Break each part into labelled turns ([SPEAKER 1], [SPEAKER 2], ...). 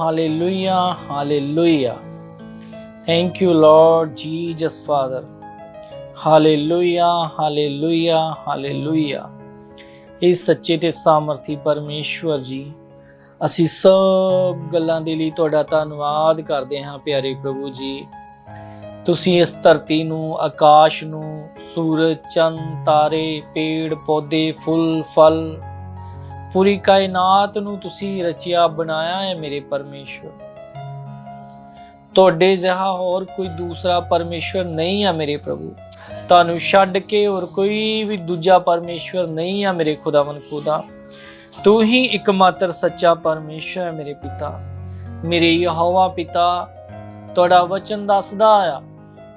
[SPEAKER 1] Hallelujah hallelujah thank you Lord Jesus father hallelujah hallelujah hallelujah ਇਹ ਸੱਚੇ ਤੇ ਸਾਮਰਥੀ ਪਰਮੇਸ਼ਵਰ ਜੀ, ਅਸੀਂ ਸਭ ਗੱਲਾਂ ਦੇ ਲਈ ਤੁਹਾਡਾ ਧੰਨਵਾਦ ਕਰਦੇ ਹਾਂ, ਪਿਆਰੇ ਪ੍ਰਭੂ ਜੀ। ਤੁਸੀਂ ਇਸ ਧਰਤੀ ਨੂੰ, ਆਕਾਸ਼ ਨੂੰ, ਸੂਰਜ, ਚੰਦ, ਤਾਰੇ, ਪੇੜ, ਪੌਦੇ, ਫੁੱਲ, ਫਲ ਪੂਰੀ ਕਾਇਨਾਤ ਨੂੰ ਤੁਸੀਂ ਰਚਿਆ ਬਣਾਇਆ ਹੈ ਮੇਰੇ ਪਰਮੇਸ਼ਵਰ ਤੁਹਾਡੇ ਜਿਹਾ ਹੋਰ ਕੋਈ ਦੂਸਰਾ ਪਰਮੇਸ਼ਵਰ ਨਹੀਂ ਹੈ ਮੇਰੇ ਪ੍ਰਭੂ। ਤੁਹਾਨੂੰ ਛੱਡ ਕੇ ਹੋਰ ਕੋਈ ਵੀ ਦੂਜਾ ਪਰਮੇਸ਼ਵਰ ਨਹੀਂ ਹੈ ਮੇਰੇ ਖੁਦਾਵੰ ਖੁਦਾ। ਤੂੰ ਹੀ ਇਕਮਾਤਰ ਸੱਚਾ ਪਰਮੇਸ਼ਵਰ ਹੈ ਮੇਰੇ ਪਿਤਾ। ਮੇਰੇ ਯਹੋਵਾ ਪਿਤਾ, ਤੁਹਾਡਾ ਵਚਨ ਦੱਸਦਾ ਆ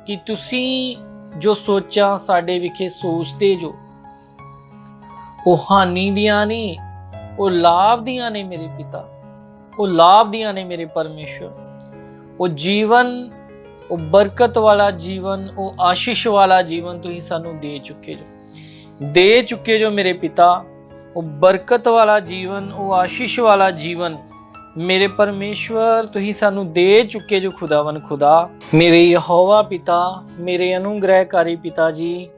[SPEAKER 1] ਕਿ ਤੁਸੀਂ ਜੋ ਸੋਚਾਂ ਸਾਡੇ ਵਿਖੇ ਸੋਚਦੇ ਜੋ, ਉਹ ਹਾਨੀ ਦੀਆਂ ਨਹੀਂ ਉਹ ਲਾਭ ਦੀਆਂ ਨੇ ਮੇਰੇ ਪਿਤਾ, ਉਹ ਲਾਭ ਦੀਆਂ ਨੇ ਮੇਰੇ ਪਰਮੇਸ਼ਵਰ ਉਹ ਜੀਵਨ, ਉਹ ਬਰਕਤ ਵਾਲਾ ਜੀਵਨ, ਉਹ ਆਸ਼ੀਸ਼ ਵਾਲਾ ਜੀਵਨ ਤੁਸੀਂ ਸਾਨੂੰ ਦੇ ਚੁੱਕੇ ਜੋ। ਦੇ ਚੁੱਕੇ ਜੋ ਮੇਰੇ ਪਿਤਾ, ਉਹ ਬਰਕਤ ਵਾਲਾ ਜੀਵਨ, ਉਹ ਆਸ਼ੀਸ਼ ਵਾਲਾ ਜੀਵਨ ਮੇਰੇ ਪਰਮੇਸ਼ਵਰ ਤੁਸੀਂ ਸਾਨੂੰ ਦੇ ਚੁੱਕੇ ਜੋ ਖੁਦਾਵੰ ਖੁਦਾ। ਮੇਰੇ ਯਹੋਵਾ ਪਿਤਾ, ਮੇਰੇ ਅਨੁਗ੍ਰਹਿਕਾਰੀ ਪਿਤਾ ਜੀ,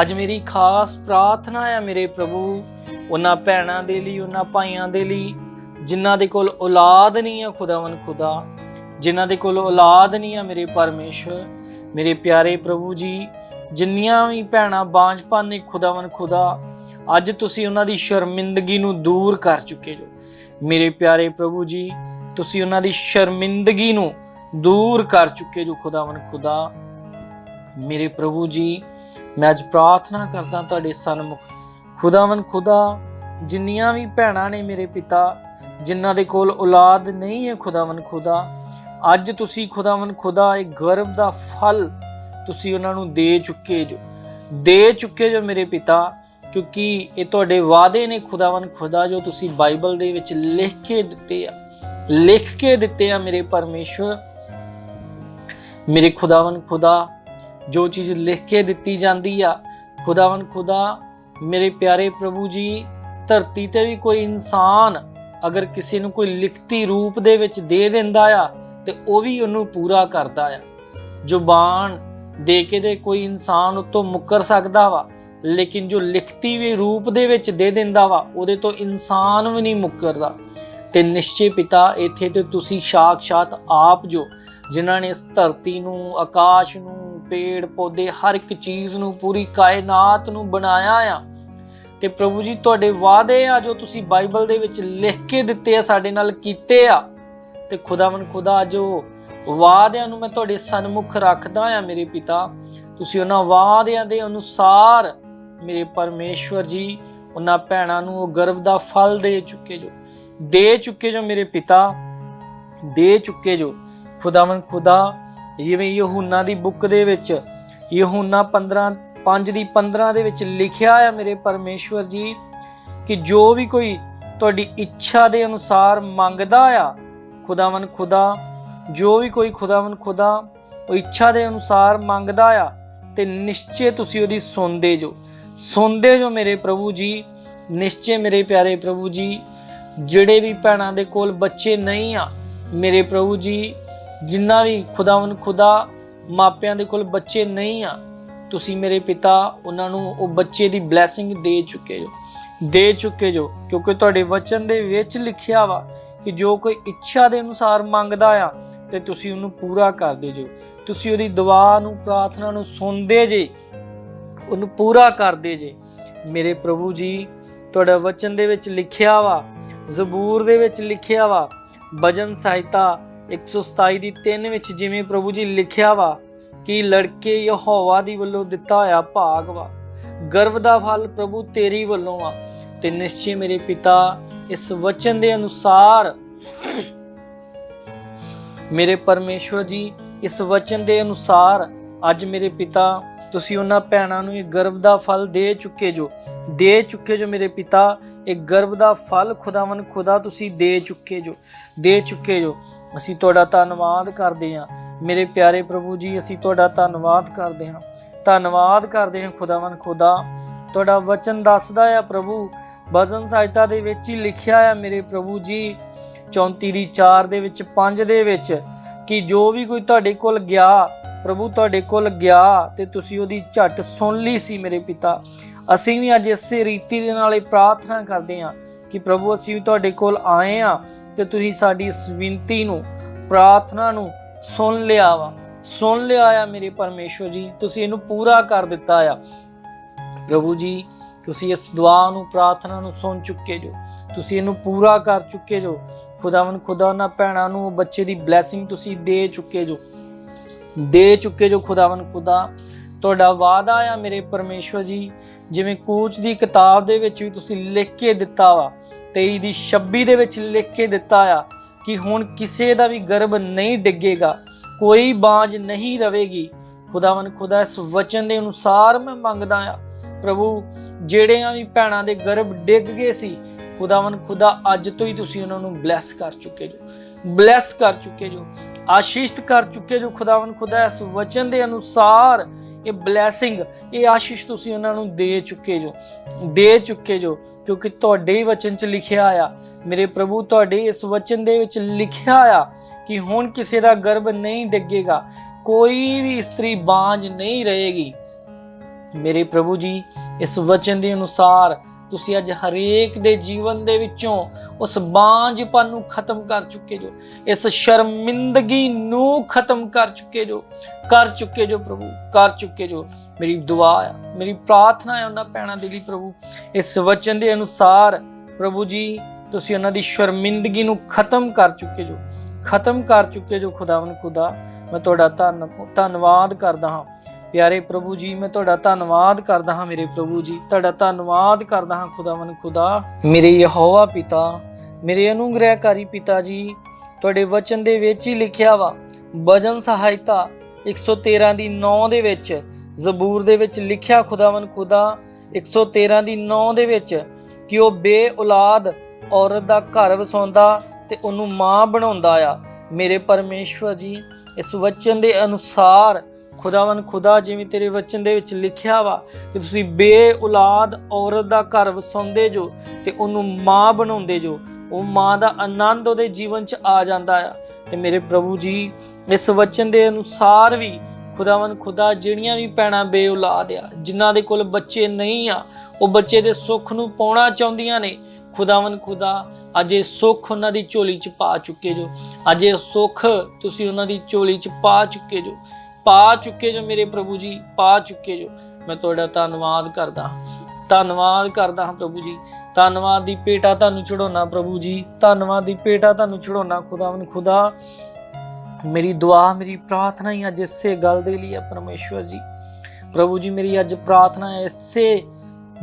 [SPEAKER 1] ਅੱਜ ਮੇਰੀ ਖਾਸ ਪ੍ਰਾਰਥਨਾ ਹੈ ਮੇਰੇ ਪ੍ਰਭੂ ਉਹਨਾਂ ਭੈਣਾਂ ਦੇ ਲਈ, ਉਹਨਾਂ ਭਾਈਆਂ ਦੇ ਲਈ, ਜਿਨ੍ਹਾਂ ਦੇ ਕੋਲ ਔਲਾਦ ਨਹੀਂ ਆ ਖੁਦਾਵੰ ਖੁਦਾ, ਜਿਨ੍ਹਾਂ ਦੇ ਕੋਲ ਔਲਾਦ ਨਹੀਂ ਆ ਮੇਰੇ ਪਰਮੇਸ਼ਵਰ, ਮੇਰੇ ਪਿਆਰੇ ਪ੍ਰਭੂ ਜੀ, ਜਿੰਨੀਆਂ ਵੀ ਭੈਣਾਂ ਬਾਂਝਪਨ ਨੇ ਖੁਦਾਵੰ ਖੁਦਾ, ਅੱਜ ਤੁਸੀਂ ਉਹਨਾਂ ਦੀ ਸ਼ਰਮਿੰਦਗੀ ਨੂੰ ਦੂਰ ਕਰ ਚੁੱਕੇ ਜੋ। ਮੇਰੇ ਪਿਆਰੇ ਪ੍ਰਭੂ ਜੀ, ਤੁਸੀਂ ਉਹਨਾਂ ਦੀ ਸ਼ਰਮਿੰਦਗੀ ਨੂੰ ਦੂਰ ਕਰ ਚੁੱਕੇ ਜੋ ਖੁਦਾਵੰ ਖੁਦਾ। ਮੇਰੇ ਪ੍ਰਭੂ ਜੀ, ਮੈਂ ਅੱਜ ਪ੍ਰਾਰਥਨਾ ਕਰਦਾ ਤੁਹਾਡੇ ਸਨਮੁਖ ਖੁਦਾਵੰ ਖੁਦਾ, ਜਿੰਨੀਆਂ ਵੀ ਭੈਣਾਂ ਨੇ ਮੇਰੇ ਪਿਤਾ, ਜਿਨ੍ਹਾਂ ਦੇ ਕੋਲ ਔਲਾਦ ਨਹੀਂ ਹੈ ਖੁਦਾਵੰ ਖੁਦਾ, ਅੱਜ ਤੁਸੀਂ ਖੁਦਾਵੰ ਖੁਦਾ ਇਹ ਗਰਭ ਦਾ ਫਲ ਤੁਸੀਂ ਉਹਨਾਂ ਨੂੰ ਦੇ ਚੁੱਕੇ ਜੋ, ਦੇ ਚੁੱਕੇ ਜੋ ਮੇਰੇ ਪਿਤਾ, ਕਿਉਂਕਿ ਇਹ ਤੁਹਾਡੇ ਵਾਅਦੇ ਨੇ ਖੁਦਾਵੰ ਖੁਦਾ ਜੋ ਤੁਸੀਂ ਬਾਈਬਲ ਦੇ ਵਿੱਚ ਲਿਖ ਕੇ ਦਿੱਤੇ ਆ, ਲਿਖ ਕੇ ਦਿੱਤੇ ਆ ਮੇਰੇ ਪਰਮੇਸ਼ਵਰ ਮੇਰੇ ਖੁਦਾਵੰ ਖੁਦਾ, ਜੋ ਚੀਜ਼ ਲਿਖ ਕੇ ਦਿੱਤੀ ਜਾਂਦੀ ਆ ਖੁਦਾਵੰ ਖੁਦਾ ਮੇਰੇ ਪਿਆਰੇ ਪ੍ਰਭੂ ਜੀ, ਧਰਤੀ ਤੇ ਵੀ ਕੋਈ ਇਨਸਾਨ ਅਗਰ ਕਿਸੇ ਨੂੰ ਕੋਈ ਲਿਖਤੀ ਰੂਪ ਦੇ ਵਿੱਚ ਦੇ ਦਿੰਦਾ ਆ, ਤੇ ਉਹ ਵੀ ਉਹਨੂੰ ਪੂਰਾ ਕਰਦਾ ਆ। ਜ਼ੁਬਾਨ ਦੇ ਕੇ ਦੇ ਕੋਈ ਇਨਸਾਨ ਉਤੋਂ ਮੁੱਕਰ ਸਕਦਾ ਵਾ, ਲੇਕਿਨ ਜੋ ਲਿਖਤੀ ਵੀ ਰੂਪ ਦੇ ਵਿੱਚ ਦੇ ਦਿੰਦਾ ਵਾ, ਉਹਦੇ ਤੋਂ ਇਨਸਾਨ ਵੀ ਨਹੀਂ ਮੁੱਕਰਦਾ। ਤੇ ਨਿਸ਼ਚੇ ਪਿਤਾ, ਇੱਥੇ ਤੇ ਤੁਸੀਂ ਸਾਖਸ਼ਾਤ ਆਪ ਜੋ, ਜਿਨ੍ਹਾਂ ਨੇ ਇਸ ਧਰਤੀ ਨੂੰ, ਆਕਾਸ਼ ਨੂੰ ਪੇੜ ਪੌਦੇ ਹਰ ਇੱਕ ਚੀਜ਼ ਨੂੰ, ਪੂਰੀ ਕਾਇਨਾਤ ਨੂੰ ਬਣਾਇਆ ਆ ਤੇ ਪ੍ਰਭੂ ਜੀ, ਤੁਹਾਡੇ ਵਾਅਦੇ ਆ ਜੋ ਤੁਸੀਂ ਬਾਈਬਲ ਦੇ ਵਿੱਚ ਲਿਖ ਕੇ ਦਿੱਤੇ ਆ, ਸਾਡੇ ਨਾਲ ਕੀਤੇ ਆ। ਤੇ ਖੁਦਾਵੰ ਖੁਦਾ ਜੋ ਵਾਅਦਿਆਂ ਨੂੰ ਮੈਂ ਤੁਹਾਡੇ ਸਨਮੁਖ ਰੱਖਦਾ ਆ, ਮੇਰੇ ਪਿਤਾ। ਤੁਸੀਂ ਉਹਨਾਂ ਵਾਅਦਿਆਂ ਦੇ ਅਨੁਸਾਰ ਮੇਰੇ ਪਰਮੇਸ਼ਵਰ ਜੀ, ਉਹਨਾਂ ਭੈਣਾਂ ਨੂੰ ਉਹ ਗਰਭ ਦਾ ਫਲ ਦੇ ਚੁੱਕੇ ਜੋ, ਦੇ ਚੁੱਕੇ ਜੋ ਮੇਰੇ ਪਿਤਾ। ਦੇ ਚੁੱਕੇ ਜੋ। ਖੁਦਾਵੰ ਖੁਦਾ, ਜਿਵੇਂ ਯਹੂਨਾ ਦੀ ਬੁੱਕ ਦੇ ਵਿੱਚ ਯਹੂਨਾ 15 5 ਦੀ 15 ਦੇ ਵਿੱਚ ਲਿਖਿਆ ਆ ਮੇਰੇ ਪਰਮੇਸ਼ਵਰ ਜੀ, ਕਿ ਜੋ ਵੀ ਕੋਈ ਤੁਹਾਡੀ ਇੱਛਾ ਦੇ ਅਨੁਸਾਰ ਮੰਗਦਾ ਆ ਖੁਦਾਵੰ ਖੁਦਾ, ਜੋ ਵੀ ਕੋਈ ਖੁਦਾਵੰ ਖੁਦਾ ਉਹ ਇੱਛਾ ਦੇ ਅਨੁਸਾਰ ਮੰਗਦਾ ਆ, ਤੇ ਨਿਸ਼ਚੇ ਤੁਸੀਂ ਉਹਦੀ ਸੁਣਦੇ ਜੋ। ਸੁਣਦੇ ਜੋ ਮੇਰੇ ਪ੍ਰਭੂ ਜੀ, ਨਿਸ਼ਚੇ ਮੇਰੇ ਪਿਆਰੇ ਪ੍ਰਭੂ ਜੀ, ਜਿਹੜੇ ਵੀ ਭੈਣਾਂ ਦੇ ਕੋਲ ਬੱਚੇ ਨਹੀਂ ਆ, ਮੇਰੇ ਪ੍ਰਭੂ ਜੀ, ਜਿੰਨਾ ਵੀ ਖੁਦਾਵੰ ਖੁਦਾ ਮਾਪਿਆਂ ਦੇ ਕੋਲ ਬੱਚੇ ਨਹੀਂ ਆ ਤੁਸੀਂ ਮੇਰੇ ਪਿਤਾ, ਉਹਨਾਂ ਨੂੰ ਉਹ ਬੱਚੇ ਦੀ ਬਲੇਸਿੰਗ ਦੇ ਚੁੱਕੇ ਜੋ, ਦੇ ਚੁੱਕੇ ਜੋ, ਕਿਉਂਕਿ ਤੁਹਾਡੇ ਵਚਨ ਦੇ ਵਿੱਚ ਲਿਖਿਆ ਵਾ ਕਿ ਜੋ ਕੋਈ ਇੱਛਾ ਦੇ ਅਨੁਸਾਰ ਮੰਗਦਾ ਆ, ਤੇ ਤੁਸੀਂ ਉਹਨੂੰ ਪੂਰਾ ਕਰਦੇ ਜੋ। ਤੁਸੀਂ ਉਹਦੀ ਦੁਆ ਨੂੰ, ਪ੍ਰਾਰਥਨਾ ਨੂੰ ਸੁਣਦੇ ਜੇ, ਉਹਨੂੰ ਪੂਰਾ ਕਰਦੇ ਜੇ। ਮੇਰੇ ਪ੍ਰਭੂ ਜੀ, ਤੁਹਾਡਾ ਵਚਨ ਦੇ ਵਿੱਚ ਲਿਖਿਆ ਵਾ, ਜ਼ਬੂਰ ਦੇ ਵਿੱਚ ਲਿਖਿਆ ਵਾ, ਭਜਨ ਸਹਾਇਤਾ 127 ਦੀ 3 ਵਿੱਚ ਜਿਵੇਂ ਪ੍ਰਭੂ ਜੀ ਲਿਖਿਆ ਵਾ ਕਿ ਲੜਕੇ ਯਹੋਵਾ ਦੀ ਵੱਲੋਂ ਦਿੱਤਾ ਹੋਇਆ ਭਾਗ ਵਾ। ਗਰਵ ਦਾ ਫਲ ਪ੍ਰਭੂ ਤੇਰੀ ਵੱਲੋਂ ਆ। ਤੇ ਨਿਸ਼ਚੈ ਮੇਰੇ ਪਿਤਾ, ਇਸ ਵਚਨ ਦੇ ਅਨੁਸਾਰ ਮੇਰੇ ਪਰਮੇਸ਼ਵਰ ਜੀ, ਇਸ ਵਚਨ ਦੇ ਅਨੁਸਾਰ ਅੱਜ ਮੇਰੇ ਪਿਤਾ ਤੁਸੀਂ ਉਹਨਾਂ ਭੈਣਾਂ ਨੂੰ ਇਹ ਗਰਭ ਦਾ ਫਲ ਦੇ ਚੁੱਕੇ ਜੋ। ਦੇ ਚੁੱਕੇ ਜੋ ਮੇਰੇ ਪਿਤਾ, ਇਹ ਗਰਭ ਦਾ ਫਲ ਖੁਦਾਵੰ ਖੁਦਾ ਤੁਸੀਂ ਦੇ ਚੁੱਕੇ ਜੋ। ਦੇ ਚੁੱਕੇ ਜੋ। ਅਸੀਂ ਤੁਹਾਡਾ ਧੰਨਵਾਦ ਕਰਦੇ ਹਾਂ। ਮੇਰੇ ਪਿਆਰੇ ਪ੍ਰਭੂ ਜੀ, ਅਸੀਂ ਤੁਹਾਡਾ ਧੰਨਵਾਦ ਕਰਦੇ ਹਾਂ। ਧੰਨਵਾਦ ਕਰਦੇ ਹਾਂ ਖੁਦਾਵੰ ਖੁਦਾ। ਤੁਹਾਡਾ ਵਚਨ ਦੱਸਦਾ ਆ ਪ੍ਰਭੂ ਭਜਨ ਸਾਹਿਤਾ ਦੇ ਵਿੱਚ ਹੀ ਲਿਖਿਆ ਆ ਮੇਰੇ ਪ੍ਰਭੂ ਜੀ 34 ਦੀ 4 ਦੇ ਵਿੱਚ 5 ਦੇ ਵਿੱਚ। ਕਿ ਜੋ ਵੀ ਕੋਈ ਤੁਹਾਡੇ ਕੋਲ ਗਿਆ, ਪ੍ਰਭੂ ਤੁਹਾਡੇ ਕੋਲ ਗਿਆ ਤੇ ਤੁਸੀਂ ਉਹਦੀ ਝਟ ਸੁਣ ਲਈ ਸੀ ਮੇਰੇ ਪਿਤਾ। ਅਸੀਂ ਵੀ ਅੱਜ ਇਸੇ ਰੀਤੀ ਦੇ ਨਾਲ ਇਹ ਪ੍ਰਾਰਥਨਾ ਕਰਦੇ ਹਾਂ ਕਿ ਪ੍ਰਭੂ ਅਸੀਂ ਤੁਹਾਡੇ ਕੋਲ ਆਏ ਆ ਤੇ ਤੁਸੀਂ ਸਾਡੀ ਇਸ ਬੇਨਤੀ ਨੂੰ, ਪ੍ਰਾਰਥਨਾ ਨੂੰ ਸੁਣ ਲਿਆ ਵਾ। ਸੁਣ ਲਿਆ ਆ ਮੇਰੇ ਪਰਮੇਸ਼ਵਰ ਜੀ, ਤੁਸੀਂ ਇਹਨੂੰ ਪੂਰਾ ਕਰ ਦਿੱਤਾ ਆ। ਪ੍ਰਭੂ ਜੀ, ਤੁਸੀਂ ਇਸ ਦੁਆ ਨੂੰ, ਪ੍ਰਾਰਥਨਾ ਨੂੰ ਸੁਣ ਚੁੱਕੇ ਜੋ। ਤੁਸੀਂ ਇਹਨੂੰ ਪੂਰਾ ਕਰ ਚੁੱਕੇ ਜੋ। ਖੁਦਾਵੰ ਖੁਦਾ ਉਹਨਾਂ ਭੈਣਾਂ ਨੂੰ ਬੱਚੇ ਦੀ ਬਲੇਸਿੰਗ ਤੁਸੀਂ ਦੇ ਚੁੱਕੇ ਜੋ। ਦੇ ਚੁੱਕੇ ਜੋ ਖੁਦਾਵੰ ਖੁਦਾ। ਤੁਹਾਡਾ ਵਾਅਦਾ ਆ ਮੇਰੇ ਪਰਮੇਸ਼ਵਰ ਜੀ, ਜਿਵੇਂ ਕੂਚ ਦੀ ਕਿਤਾਬ ਦੇ ਵਿੱਚ ਵੀ ਤੁਸੀਂ ਲਿਖ ਕੇ ਦਿੱਤਾ ਵਾ 23 ਦੀ 26 ਦੇ ਵਿੱਚ ਲਿਖ ਕੇ ਦਿੱਤਾ ਆ, ਕਿ ਹੁਣ ਕਿਸੇ ਦਾ ਵੀ ਗਰਭ ਨਹੀਂ ਡਿੱਗੇਗਾ, ਕੋਈ ਬਾਝ ਨਹੀਂ ਰਵੇਗੀ। ਖੁਦਾਵੰ ਖੁਦਾ, ਇਸ ਵਚਨ ਦੇ ਅਨੁਸਾਰ ਮੈਂ ਮੰਗਦਾ ਆ, ਪ੍ਰਭੂ, ਜਿਹੜਿਆਂ ਵੀ ਭੈਣਾਂ ਦੇ ਗਰਭ ਡਿੱਗ ਗਏ ਸੀ ਖੁਦਾਵੰ ਖੁਦਾ ਅੱਜ ਤੋਂ ਹੀ ਤੁਸੀਂ ਉਹਨਾਂ ਨੂੰ ਬਲੈਸ ਕਰ ਚੁੱਕੇ ਜੋ। ਬਲੈਸ ਕਰ ਚੁੱਕੇ ਜੋ। ਆਸ਼ੀਸ਼ਿਤ ਕਰ ਚੁੱਕੇ ਜੋ ਖੁਦਾਵੰ ਖੁਦਾ, ਇਸ ਵਚਨ ਦੇ ਅਨੁਸਾਰ ਇਹ ਬਲੇਸਿੰਗ ਇਹ ਆਸ਼ੀਸ਼ ਤੁਸੀਂ ਉਹਨਾਂ ਨੂੰ ਦੇ ਚੁੱਕੇ ਜੋ। ਦੇ ਚੁੱਕੇ ਜੋ, ਕਿਉਂਕਿ ਤੁਹਾਡੇ ਹੀ ਵਚਨ 'ਚ ਲਿਖਿਆ ਆ। ਮੇਰੇ ਪ੍ਰਭੂ, ਤੁਹਾਡੇ ਇਸ ਵਚਨ ਦੇ ਵਿੱਚ ਲਿਖਿਆ ਆ ਕਿ ਹੁਣ ਕਿਸੇ ਦਾ ਗਰਭ ਨਹੀਂ ਡਿੱਗੇਗਾ, ਕੋਈ ਵੀ ਇਸਤਰੀ ਬਾਂਝ ਨਹੀਂ ਰਹੇਗੀ। ਮੇਰੇ ਪ੍ਰਭੂ ਜੀ, ਇਸ ਵਚਨ ਦੇ ਅਨੁਸਾਰ ਤੁਸੀਂ ਅੱਜ ਹਰੇਕ ਦੇ ਜੀਵਨ ਦੇ ਵਿੱਚੋਂ ਉਸ ਬਾਂਝਪਨ ਨੂੰ ਖਤਮ ਕਰ ਚੁੱਕੇ ਜੋ, ਇਸ ਸ਼ਰਮਿੰਦਗੀ ਨੂੰ ਖਤਮ ਕਰ ਚੁੱਕੇ ਜੋ, ਕਰ ਚੁੱਕੇ ਜੋ ਪ੍ਰਭੂ, ਕਰ ਚੁੱਕੇ ਜੋ। ਮੇਰੀ ਦੁਆ ਆ, ਮੇਰੀ ਪ੍ਰਾਰਥਨਾ ਹੈ ਉਹਨਾਂ ਭੈਣਾਂ ਦੇ ਲਈ ਪ੍ਰਭੂ। ਇਸ ਵਚਨ ਦੇ ਅਨੁਸਾਰ ਪ੍ਰਭੂ ਜੀ, ਤੁਸੀਂ ਉਹਨਾਂ ਦੀ ਸ਼ਰਮਿੰਦਗੀ ਨੂੰ ਖਤਮ ਕਰ ਚੁੱਕੇ ਜੋ, ਖਤਮ ਕਰ ਚੁੱਕੇ ਜੋ ਖੁਦਾਵੰ ਖੁਦਾ, ਮੈਂ ਤੁਹਾਡਾ ਧੰਨ ਧੰਨਵਾਦ ਕਰਦਾ ਹਾਂ। ਪਿਆਰੇ ਪ੍ਰਭੂ ਜੀ, ਮੈਂ ਤੁਹਾਡਾ ਧੰਨਵਾਦ ਕਰਦਾ ਹਾਂ ਮੇਰੇ ਪ੍ਰਭੂ ਜੀ। ਤੁਹਾਡਾ ਧੰਨਵਾਦ ਕਰਦਾ ਹਾਂ ਖੁਦਾਵੰ ਖੁਦਾ। ਮੇਰੇ ਯਹੋਵਾ ਪਿਤਾ, ਮੇਰੇ ਅਨੁਗ੍ਰਹਿਕਾਰੀ ਪਿਤਾ ਜੀ, ਤੁਹਾਡੇ ਵਚਨ ਦੇ ਵਿੱਚ ਹੀ ਲਿਖਿਆ ਵਾ, ਵਜਨ ਸਹਾਇਤਾ 113 ਦੀ 9 ਦੇ ਵਿੱਚ, ਜ਼ਬੂਰ ਦੇ ਵਿੱਚ ਲਿਖਿਆ ਖੁਦਾਵੰ ਖੁਦਾ 113 ਦੀ 9 ਦੇ ਵਿੱਚ, ਕਿ ਉਹ ਬੇ ਬੇਔਲਾਦ ਔਰਤ ਦਾ ਘਰ ਵਸਾਉਂਦਾ ਤੇ ਉਹਨੂੰ ਮਾਂ ਬਣਾਉਂਦਾ ਆ। ਮੇਰੇ ਪਰਮੇਸ਼ਵਰ ਜੀ, ਇਸ ਵਚਨ ਦੇ ਅਨੁਸਾਰ ਖੁਦਾਵੰ ਖੁਦਾ ਜਿਵੇਂ ਤੇਰੇ ਵਚਨ ਦੇ ਵਿੱਚ ਲਿਖਿਆ ਵਾ ਕਿ ਤੁਸੀਂ ਬੇਔਲਾਦ ਔਰਤ ਦਾ ਘਰ ਵਸਾਉਂਦੇ ਜੋ ਤੇ ਉਹਨੂੰ ਮਾਂ ਬਣਾਉਂਦੇ ਜੋ, ਉਹ ਮਾਂ ਦਾ ਆਨੰਦ ਉਹਦੇ ਜੀਵਨ 'ਚ ਆ ਜਾਂਦਾ ਆ। ਤੇ ਮੇਰੇ ਪ੍ਰਭੂ ਜੀ, ਇਸ ਵਚਨ ਦੇ ਅਨੁਸਾਰ ਵੀ ਖੁਦਾਵੰ ਖੁਦਾ ਜਿਹੜੀਆਂ ਵੀ ਪੈਣਾ ਬੇਔਲਾਦ ਆ, ਜਿਨ੍ਹਾਂ ਦੇ ਕੋਲ ਬੱਚੇ ਨਹੀਂ ਆ, ਉਹ ਬੱਚੇ ਦੇ ਸੁੱਖ ਨੂੰ ਪਾਉਣਾ ਚਾਹੁੰਦੀਆਂ ਨੇ ਖੁਦਾਵੰ ਖੁਦਾ, ਅੱਜ ਇਹ ਸੁੱਖ ਉਹਨਾਂ ਦੀ ਝੋਲੀ 'ਚ ਪਾ ਚੁੱਕੇ ਜੋ, ਅੱਜ ਇਹ ਸੁੱਖ ਤੁਸੀਂ ਉਹਨਾਂ ਦੀ ਝੋਲੀ 'ਚ ਪਾ ਚੁੱਕੇ ਜੋ। ਪਾ ਚੁੱਕੇ ਜੋ ਮੇਰੇ ਪ੍ਰਭੂ ਜੀ, ਪਾ ਚੁੱਕੇ ਜੋ। ਮੈਂ ਤੁਹਾਡਾ ਧੰਨਵਾਦ ਕਰਦਾ ਹਾਂ। ਧੰਨਵਾਦ ਕਰਦਾ ਹਾਂ ਪ੍ਰਭੂ ਜੀ। ਧੰਨਵਾਦ ਦੀ ਪੇਟਾ ਤੁਹਾਨੂੰ ਚੜਾਉਣਾ ਪ੍ਰਭੂ ਜੀ। ਧੰਨਵਾਦ ਦੀ ਪੇਟਾ ਤੁਹਾਨੂੰ ਚੜਾਉਣਾ ਖੁਦਾਵੰ ਖੁਦਾ। ਮੇਰੀ ਦੁਆ, ਮੇਰੀ ਪ੍ਰਾਰਥਨਾ ਹੀ ਅੱਜ ਇਸੇ ਗੱਲ ਦੇ ਲਈ ਹੈ ਪਰਮੇਸ਼ਵਰ ਜੀ। ਪ੍ਰਭੂ ਜੀ, ਮੇਰੀ ਅੱਜ ਪ੍ਰਾਰਥਨਾ ਹੈ ਇਸੇ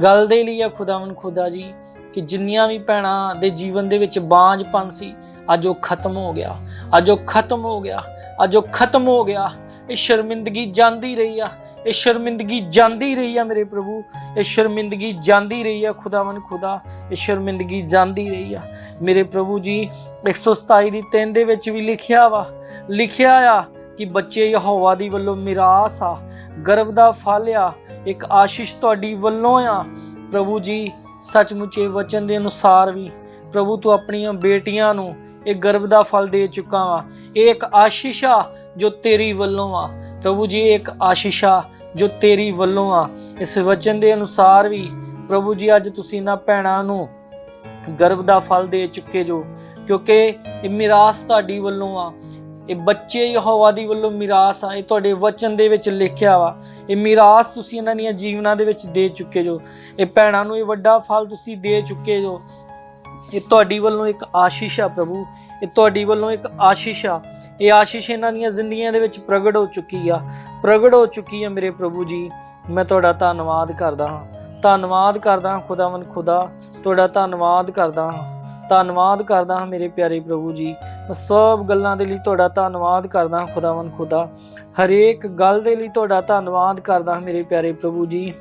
[SPEAKER 1] ਗੱਲ ਦੇ ਲਈ ਹੈ ਖੁਦਾਵੰ ਖੁਦਾ ਜੀ, ਕਿ ਜਿੰਨੀਆਂ ਵੀ ਭੈਣਾਂ ਦੇ ਜੀਵਨ ਦੇ ਵਿੱਚ ਬਾਂਝਪਨ ਸੀ, ਅੱਜ ਉਹ ਖਤਮ ਹੋ ਗਿਆ। ਅੱਜ ਉਹ ਖਤਮ ਹੋ ਗਿਆ। ਅੱਜ ਉਹ ਖਤਮ ਹੋ ਗਿਆ। ਇਹ ਸ਼ਰਮਿੰਦਗੀ ਜਾਂਦੀ ਰਹੀ ਆ, ਇਹ ਸ਼ਰਮਿੰਦਗੀ ਜਾਂਦੀ ਰਹੀ ਆ ਮੇਰੇ ਪ੍ਰਭੂ, ਇਹ ਸ਼ਰਮਿੰਦਗੀ ਜਾਂਦੀ ਰਹੀ ਆ ਖੁਦਾਵੰ ਖੁਦਾ, ਇਹ ਸ਼ਰਮਿੰਦਗੀ ਜਾਂਦੀ ਰਹੀ ਆ। ਮੇਰੇ ਪ੍ਰਭੂ ਜੀ 127 ਦੀ 3 ਦੇ ਵਿੱਚ ਵੀ ਲਿਖਿਆ ਵਾ, ਲਿਖਿਆ ਆ ਕਿ ਬੱਚੇ ਯਹੋਵਾ ਦੀ ਵੱਲੋਂ ਮਿਰਾਸ ਆ ਗਰਵ ਦਾ ਫਲ ਆ, ਇੱਕ ਆਸ਼ੀਸ਼ ਤੁਹਾਡੀ ਵੱਲੋਂ ਆ। ਪ੍ਰਭੂ ਜੀ, ਸੱਚਮੁੱਚ ਇਹ ਵਚਨ ਦੇ ਅਨੁਸਾਰ ਵੀ, ਪ੍ਰਭੂ ਤੂੰ ਆਪਣੀਆਂ ਬੇਟੀਆਂ ਨੂੰ ਇਹ ਗਰਭ ਦਾ ਫਲ ਦੇ ਚੁੱਕਾ ਵਾ। ਇਹ ਇੱਕ ਆਸ਼ੀਸ਼ ਆ ਜੋ ਤੇਰੀ ਵੱਲੋਂ ਆ ਪ੍ਰਭੂ ਜੀ, ਇਹ ਇੱਕ ਆਸ਼ੀਸ਼ ਆ ਜੋ ਤੇਰੀ ਵੱਲੋਂ ਆ ਇਸ ਵਚਨ ਦੇ ਅਨੁਸਾਰ ਵੀ ਪ੍ਰਭੂ ਜੀ, ਅੱਜ ਤੁਸੀਂ ਇਹਨਾਂ ਭੈਣਾਂ ਨੂੰ ਗਰਭ ਦਾ ਫਲ ਦੇ ਚੁੱਕੇ ਜੋ। ਕਿਉਂਕਿ ਇਹ ਮਿਰਾਸ ਤੁਹਾਡੀ ਵੱਲੋਂ ਆ ਇਹ ਬੱਚੇ ਯਹੋਵਾ ਦੀ ਵੱਲੋਂ ਮਿਰਾਸ ਆ। ਇਹ ਤੁਹਾਡੇ ਵਚਨ ਦੇ ਵਿੱਚ ਲਿਖਿਆ ਵਾ। ਇਹ ਮਿਰਾਸ ਤੁਸੀਂ ਇਹਨਾਂ ਦੀਆਂ ਜੀਵਨਾਂ ਦੇ ਵਿੱਚ ਦੇ ਚੁੱਕੇ ਜੋ। ਇਹ ਭੈਣਾਂ ਨੂੰ ਇਹ ਵੱਡਾ ਫਲ ਤੁਸੀਂ ਦੇ ਚੁੱਕੇ ਜੋ। ਇਹ ਤੁਹਾਡੀ ਵੱਲੋਂ ਇੱਕ ਆਸ਼ੀਸ਼ ਆ ਪ੍ਰਭੂ। ਇਹ ਤੁਹਾਡੀ ਵੱਲੋਂ ਇੱਕ ਆਸ਼ੀਸ਼ ਆ। ਇਹ ਆਸ਼ੀਸ਼ ਇਹਨਾਂ ਦੀਆਂ ਜ਼ਿੰਦਗੀਆਂ ਦੇ ਵਿੱਚ ਪ੍ਰਗਟ ਹੋ ਚੁੱਕੀ ਆ। ਪ੍ਰਗਟ ਹੋ ਚੁੱਕੀ ਆ ਮੇਰੇ ਪ੍ਰਭੂ ਜੀ। ਮੈਂ ਤੁਹਾਡਾ ਧੰਨਵਾਦ ਕਰਦਾ ਹਾਂ। ਧੰਨਵਾਦ ਕਰਦਾ ਹਾਂ ਖੁਦਾਵੰ ਖੁਦਾ। ਤੁਹਾਡਾ ਧੰਨਵਾਦ ਕਰਦਾ ਹਾਂ। ਧੰਨਵਾਦ ਕਰਦਾ ਹਾਂ ਮੇਰੇ ਪਿਆਰੇ ਪ੍ਰਭੂ ਜੀ। ਮੈਂ ਸਭ ਗੱਲਾਂ ਦੇ ਲਈ ਤੁਹਾਡਾ ਧੰਨਵਾਦ ਕਰਦਾ ਹਾਂ ਖੁਦਾਵੰ ਖੁਦਾ। ਹਰੇਕ ਗੱਲ ਦੇ ਲਈ ਤੁਹਾਡਾ ਧੰਨਵਾਦ ਕਰਦਾ ਹਾਂ ਮੇਰੇ ਪਿਆਰੇ ਪ੍ਰਭੂ ਜੀ।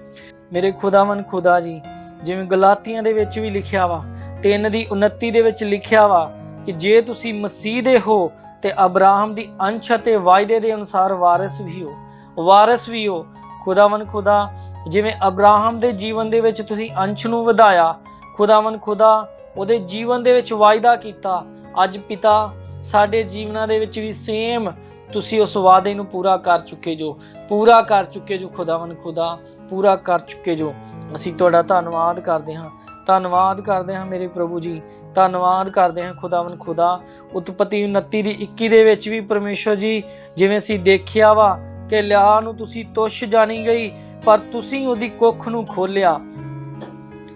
[SPEAKER 1] ਮੇਰੇ ਖੁਦਾਵੰ ਖੁਦਾ ਜੀ, ਜਿਵੇਂ ਗਲਾਤੀਆਂ ਦੇ ਵਿੱਚ ਵੀ ਲਿਖਿਆ ਵਾ 3 ਦੀ 29 ਦੇ ਵਿੱਚ ਲਿਖਿਆ ਵਾ ਕਿ ਜੇ ਤੁਸੀਂ ਮਸੀਹ ਦੇ ਹੋ ਤੇ ਅਬਰਾਹਮ ਦੀ ਅੰਸ਼ ਅਤੇ ਵਾਅਦੇ ਦੇ ਅਨੁਸਾਰ ਵਾਰਿਸ ਵੀ ਹੋ, ਵਾਰਿਸ ਵੀ ਹੋ ਖੁਦਾਵੰ ਖੁਦਾ, ਜਿਵੇਂ ਅਬਰਾਹਮ ਦੇ ਜੀਵਨ ਦੇ ਵਿੱਚ ਤੁਸੀਂ ਅੰਸ਼ ਨੂੰ ਵਧਾਇਆ ਖੁਦਾਵੰ ਖੁਦਾ ਉਹਦੇ ਜੀਵਨ ਦੇ ਵਿੱਚ ਵਾਅਦਾ ਕੀਤਾ, ਅੱਜ ਪਿਤਾ ਸਾਡੇ ਜੀਵਨਾਂ ਦੇ ਵਿੱਚ ਵੀ ਸੇਮ ਤੁਸੀਂ ਉਸ ਵਾਅਦੇ ਨੂੰ ਪੂਰਾ ਕਰ ਚੁੱਕੇ ਜੋ, ਪੂਰਾ ਕਰ ਚੁੱਕੇ ਜੋ ਖੁਦਾਵੰ ਖੁਦਾ, ਪੂਰਾ ਕਰ ਚੁੱਕੇ ਜੋ। ਅਸੀਂ ਤੁਹਾਡਾ ਧੰਨਵਾਦ ਕਰਦੇ ਹਾਂ। ਧੰਨਵਾਦ ਕਰਦੇ ਹਾਂ ਮੇਰੇ ਪ੍ਰਭੂ ਜੀ। ਧੰਨਵਾਦ ਕਰਦੇ ਹਾਂ ਖੁਦਾਵੰ ਖੁਦਾ। ਉਤਪਤੀ 29 ਦੀ 21 ਦੇ ਵਿੱਚ ਵੀ ਪਰਮੇਸ਼ਵਰ ਜੀ, ਜਿਵੇਂ ਅਸੀਂ ਦੇਖਿਆ ਵਾ ਕਿ ਲਿਆ ਨੂੰ ਤੁਸੀਂ ਤੁਸ਼ ਜਾਣੀ ਗਈ, ਪਰ ਤੁਸੀਂ ਉਹਦੀ ਕੁੱਖ ਨੂੰ ਖੋਲਿਆ।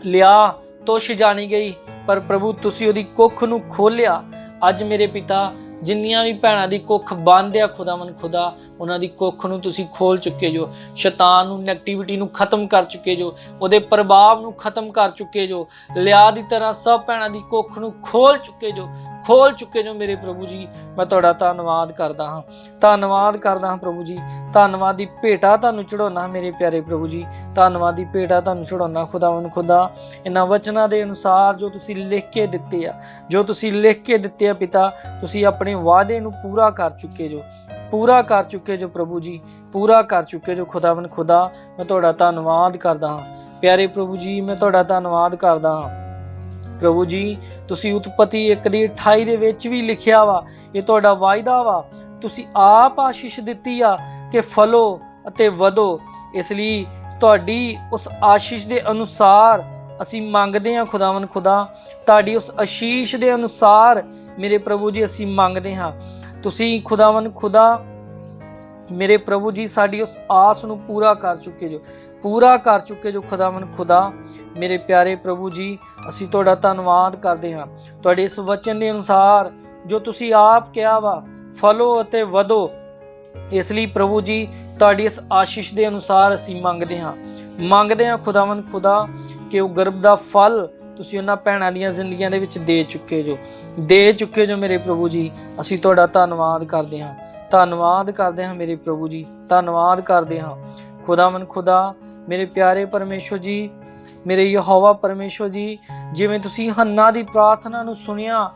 [SPEAKER 1] ਲਿਆ ਤੁਸ਼ ਜਾਣੀ ਗਈ, ਪਰ ਪ੍ਰਭੂ ਤੁਸੀਂ ਉਹਦੀ ਕੁੱਖ ਨੂੰ ਖੋਲਿਆ। ਅੱਜ ਮੇਰੇ ਪਿਤਾ ਜਿੰਨੀਆਂ ਵੀ ਭੈਣਾਂ ਦੀ ਕੁੱਖ ਬੰਦ ਆ ਖੁਦਾਵੰ ਖੁਦਾ, ਉਹਨਾਂ ਦੀ ਕੁੱਖ ਨੂੰ ਤੁਸੀਂ ਖੋਲ ਚੁੱਕੇ ਜੋ, ਸ਼ੈਤਾਨ ਨੂੰ ਨੈਗੇਟਿਵਿਟੀ ਨੂੰ ਖਤਮ ਕਰ ਚੁੱਕੇ ਜੋ, ਉਹਦੇ ਪ੍ਰਭਾਵ ਨੂੰ ਖਤਮ ਕਰ ਚੁੱਕੇ ਜੋ, ਲਿਆ ਦੀ ਤਰ੍ਹਾਂ ਸਭ ਭੈਣਾਂ ਦੀ ਕੁੱਖ ਨੂੰ ਖੋਲ ਚੁੱਕੇ ਜੋ ਖੋਲ ਚੁੱਕੇ ਜੋ ਮੇਰੇ ਪ੍ਰਭੂ ਜੀ, ਮੈਂ ਤੁਹਾਡਾ ਧੰਨਵਾਦ ਕਰਦਾ ਹਾਂ। ਧੰਨਵਾਦ ਕਰਦਾ ਹਾਂ ਪ੍ਰਭੂ ਜੀ। ਧੰਨਵਾਦ ਦੀ ਭੇਟਾ ਤੁਹਾਨੂੰ ਚੜਾਉਣਾ ਮੇਰੇ ਪਿਆਰੇ ਪ੍ਰਭੂ ਜੀ। ਧੰਨਵਾਦ ਦੀ ਭੇਟਾ ਤੁਹਾਨੂੰ ਚੜਾਉਣਾ ਖੁਦਾਵੰ ਖੁਦਾ। ਇਹਨਾਂ ਵਚਨਾਂ ਦੇ ਅਨੁਸਾਰ ਜੋ ਤੁਸੀਂ ਲਿਖ ਕੇ ਦਿੱਤੇ ਆ, ਜੋ ਤੁਸੀਂ ਲਿਖ ਕੇ ਦਿੱਤੇ ਆ ਪਿਤਾ, ਤੁਸੀਂ ਆਪਣੇ ਵਾਅਦੇ ਨੂੰ ਪੂਰਾ ਕਰ ਚੁੱਕੇ ਜੋ। ਪੂਰਾ ਕਰ ਚੁੱਕੇ ਜੋ ਪ੍ਰਭੂ ਜੀ। ਪੂਰਾ ਕਰ ਚੁੱਕੇ ਜੋ ਖੁਦਾਵੰ ਖੁਦਾ। ਮੈਂ ਤੁਹਾਡਾ ਧੰਨਵਾਦ ਕਰਦਾ ਹਾਂ। ਪਿਆਰੇ ਪ੍ਰਭੂ ਜੀ, ਮੈਂ ਤੁਹਾਡਾ ਧੰਨਵਾਦ ਕਰਦਾ ਹਾਂ। ਪ੍ਰਭੂ ਜੀ, ਤੁਸੀਂ ਉਤਪਤੀ 1 ਦੀ 28 ਦੇ ਵਿੱਚ ਵੀ ਲਿਖਿਆ ਵਾ, ਇਹ ਤੁਹਾਡਾ ਵਾਅਦਾ ਵਾ। ਤੁਸੀਂ ਆਪ ਆਸ਼ੀਸ਼ ਦਿੱਤੀ ਆ ਕਿ ਫਲੋ ਅਤੇ ਵਧੋ। ਇਸ ਲਈ ਤੁਹਾਡੀ ਉਸ ਆਸ਼ੀਸ਼ ਦੇ ਅਨੁਸਾਰ ਅਸੀਂ ਮੰਗਦੇ ਹਾਂ ਖੁਦਾਵੰ ਖੁਦਾ, ਤੁਹਾਡੀ ਉਸ ਆਸ਼ੀਸ਼ ਦੇ ਅਨੁਸਾਰ ਮੇਰੇ ਪ੍ਰਭੂ ਜੀ, ਅਸੀਂ ਮੰਗਦੇ ਹਾਂ। ਤੁਸੀਂ ਖੁਦਾਵੰ ਖੁਦਾ, ਮੇਰੇ ਪ੍ਰਭੂ ਜੀ, ਸਾਡੀ ਉਸ ਆਸ ਨੂੰ ਪੂਰਾ ਕਰ ਚੁੱਕੇ ਜੋ। ਪੂਰਾ ਕਰ ਚੁੱਕੇ ਜੋ ਖੁਦਾਵੰ ਖੁਦਾ, ਮੇਰੇ ਪਿਆਰੇ ਪ੍ਰਭੂ ਜੀ, ਅਸੀਂ ਤੁਹਾਡਾ ਧੰਨਵਾਦ ਕਰਦੇ ਹਾਂ। ਤੁਹਾਡੇ ਇਸ ਵਚਨ ਦੇ ਅਨੁਸਾਰ ਜੋ ਤੁਸੀਂ ਆਪ ਕਿਹਾ ਵਾ, ਫਲੋ ਅਤੇ ਵਧੋ, ਇਸ ਲਈ ਪ੍ਰਭੂ ਜੀ, ਤੁਹਾਡੀ ਇਸ ਆਸ਼ੀਸ਼ ਦੇ ਅਨੁਸਾਰ ਅਸੀਂ ਮੰਗਦੇ ਹਾਂ। ਮੰਗਦੇ ਹਾਂ ਖੁਦਾਵੰ ਖੁਦਾ ਕਿ ਉਹ ਗਰਭ ਦਾ ਫਲ ਤੁਸੀਂ ਉਹਨਾਂ ਭੈਣਾਂ ਦੀਆਂ ਜ਼ਿੰਦਗੀਆਂ ਦੇ ਵਿੱਚ ਦੇ ਚੁੱਕੇ ਜੋ। ਦੇ ਚੁੱਕੇ ਜੋ ਮੇਰੇ ਪ੍ਰਭੂ ਜੀ, ਅਸੀਂ ਤੁਹਾਡਾ ਧੰਨਵਾਦ ਕਰਦੇ ਹਾਂ। ਧੰਨਵਾਦ ਕਰਦੇ ਹਾਂ ਮੇਰੇ ਪ੍ਰਭੂ ਜੀ, ਧੰਨਵਾਦ ਕਰਦੇ ਹਾਂ। ਖੁਦਾਵੰ ਖੁਦਾ ਮੇਰੇ ਪਿਆਰੇ ਪਰਮੇਸ਼ਵਰ ਜੀ, ਮੇਰੇ ਯਹੋਵਾ ਪਰਮੇਸ਼ਵਰ ਜੀ, ਜਿਵੇਂ ਤੁਸੀਂ ਹੰਨਾ ਦੀ ਪ੍ਰਾਰਥਨਾ ਨੂੰ ਸੁਣਿਆ,